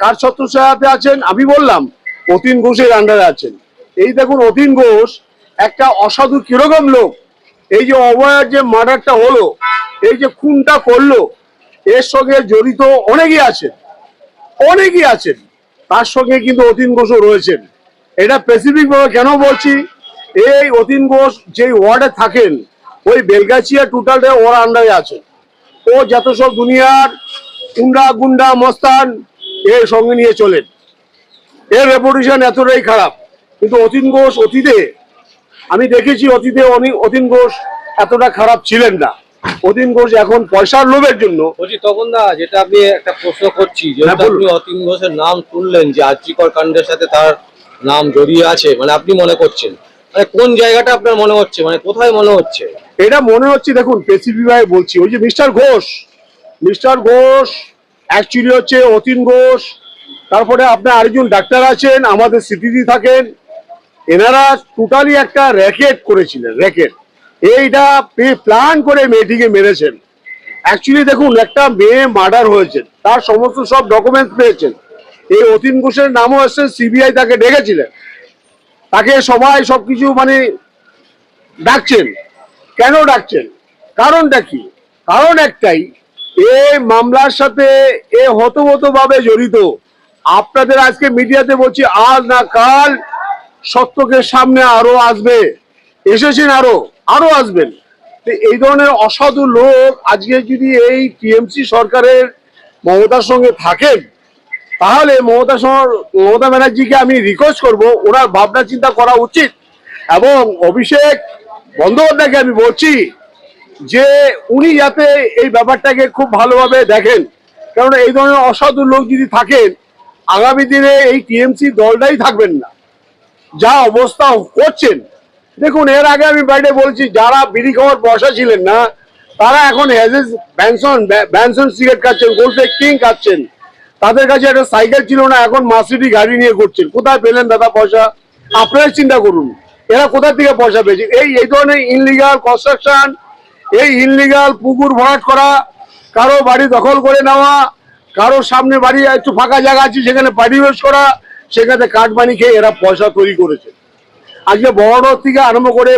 কার ছত্র ছত্রছায়াতে আছেন? আমি বললাম, অতীন ঘোষের আন্ডারে আছেন। এই দেখুন, অতীন ঘোষ একটা অসাধু কীরকম লোক। এই যে অভয়ের যে মার্ডারটা হলো, এই যে খুনটা করল, এর সঙ্গে জড়িত অনেকেই আছেন। অনেকেই আছেন। তার সঙ্গে কিন্তু অতীন ঘোষও রয়েছেন। এটা স্পেসিফিক ভাবে কেন বলছি? এই অতীন ঘোষ যে ওয়ার্ডে থাকেন, ওই বেলগাছিয়া টোটালটা ওর আন্ডারে আছে ও যত সব দুনিয়ার গুন্ডা গুন্ডা মস্তান এর সঙ্গে নিয়ে চলেন। এর রেপুটেশন এতটাই খারাপ। কিন্তু অতীন ঘোষ অতীতে আমি দেখেছি অতীতে অতীন ঘোষ এতটা খারাপ ছিলেন না। অতীন ঘোষ এখন পয়সার লোভের জন্য তখন দা যেটা আপনি একটা প্রশ্ন করছি হ্যাঁ। আপনি অতীন ঘোষের নাম তুললেন যে আর্যিকর কাণ্ডের সাথে তার নাম জড়িয়ে আছে মানে আপনি মনে করছেন। মানে কোন জায়গাটা আপনার মনে হচ্ছে? মানে কোথায় মনে হচ্ছে? এটা মনে হচ্ছে দেখুন পেসিফি ভাই বলছি। ওই যে mister Ghosh mister Ghosh actually হচ্ছে অতীন ঘোষ, তারপরে আপনার আরেকজন ডাক্তার আছেন, আমাদের সিটিতে থাকেন। এনারা টোটালি একটা র্যাকেট করেছিলেন র্যাকেট এইটা প্ল্যান করে মেয়েটিকে মেরেছেন। অ্যাকচুয়ালি দেখুন, একটা মেয়ে মার্ডার হয়েছে, তার সমস্ত সব ডকুমেন্টস পেয়েছেন। এই অতীন ঘোষের নামও এসছে সিবিআই তাকে ডেকেছিলেন। তাকে সবাই সবকিছু মানে ডাকছেন। কেন ডাকছেন? কারণটা কি? কারণ একটাই এই মামলার সাথে এ হতবত ভাবে জড়িত। আপনাদের আজকে মিডিয়াতে বলছি, আজ না কাল সত্যকে সামনে আরও আসবে। এসেছেন আরও আরও আসবেন। এই ধরনের অসাধু লোক আজকে যদি এই টিএমসি সরকারের মমতার সঙ্গে থাকেন, তাহলে মমতা মমতা ব্যানার্জিকে আমি রিকোয়েস্ট করব, ওনার ভাবনা চিন্তা করা উচিত। এবং অভিষেক বন্দ্যোপাধ্যায়কে আমি বলছি যে উনি যাতে এই ব্যাপারটাকে খুব ভালোভাবে দেখেন কারণ এই ধরনের অসাধু লোক যদি থাকেন, আগামী দিনে এই টিএমসি দলটাই থাকবেন না। যা অবস্থা করছেন। দেখুন, এর আগে আমি বাইরে বলছি, যারা বিড়ি খাওয়ার পয়সা ছিলেন না, তারা এখন হ্যাজেস ব্যানসন ব্যানসন সিগারেট খাচ্ছেন গোল্ডেক কিং খাচ্ছেন। তাদের কাছে একটা সাইকেল ছিল না, এখন মাসিটি গাড়ি নিয়ে ঘুরছেন। কোথায় পেলেন দাদা পয়সা? আপনারাই চিন্তা করুন। এরা কোথা থেকে পয়সা পেয়েছে? এই এই ধরনের ইনলিগাল কনস্ট্রাকশন এই ইনলিগাল পুকুর ভরাট করা, কারও বাড়ি দখল করে নেওয়া, কারও সামনে বাড়ি একটু ফাঁকা জায়গা আছে, সেখানে পরিবেশ করা, সেখানে কাঠ বানি খেয়ে এরা পয়সা তৈরি করেছে। আজকে বড় থেকে আরম্ভ করে